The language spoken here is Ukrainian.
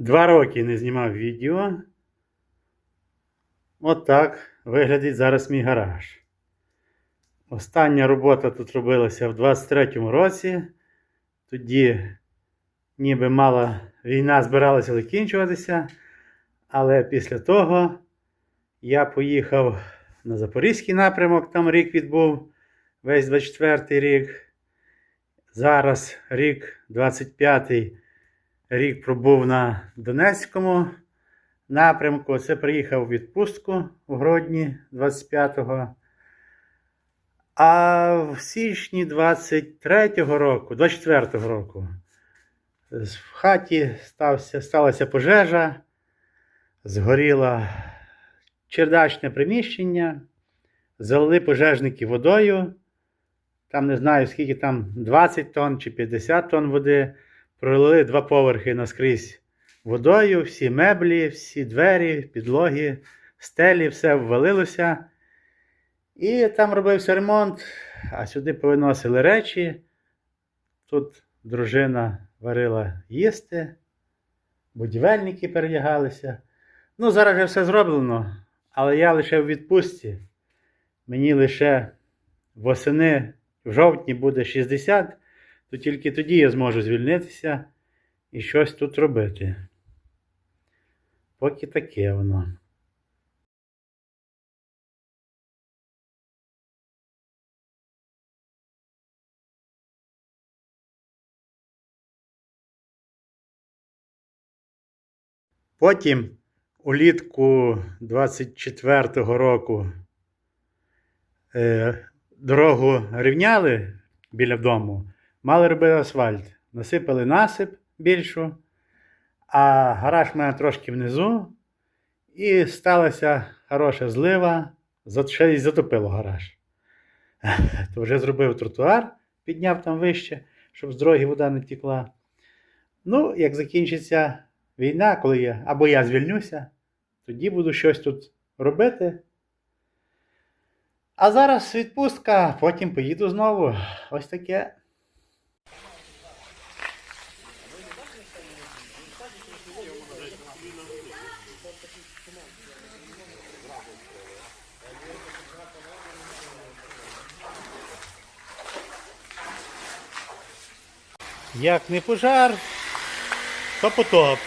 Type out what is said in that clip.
Два роки не знімав відео. От так виглядить зараз мій гараж. Остання робота тут робилася в 23-му році. Тоді ніби мала війна збиралася закінчуватися. Але після того я поїхав на Запорізький напрямок, там рік відбув, весь 24-й рік. Зараз рік 25-й рік пробув на Донецькому напрямку. Це приїхав у відпустку в грудні 25-го. А в січні 23-го року, 24-го року, в хаті стався, сталася пожежа, згоріло чердачне приміщення, залили пожежники водою. Там не знаю, скільки там 20 тонн чи 50 тонн води. Пролили два поверхи наскрізь водою, всі меблі, всі двері, підлоги, стелі, все ввалилося. І там робився ремонт, а сюди повиносили речі. Тут дружина варила їсти, будівельники передягалися. Ну, зараз вже все зроблено, але я лише в відпустці. Мені лише восени в жовтні буде 60, то тільки тоді я зможу звільнитися і щось тут робити. Поки таке воно. Потім улітку 24-го року е, дорогу рівняли біля дому, мали робити асфальт. Насипали насип більшу, а гараж в мене трошки внизу. І сталася хороша злива, ще й затопило гараж. То вже зробив тротуар, підняв там вище, щоб з дороги вода не тікла. Ну, як закінчиться війна, коли я або я звільнюся, тоді буду щось тут робити. А зараз відпустка, потім поїду знову. Ось таке. Як не пожар, то потоп.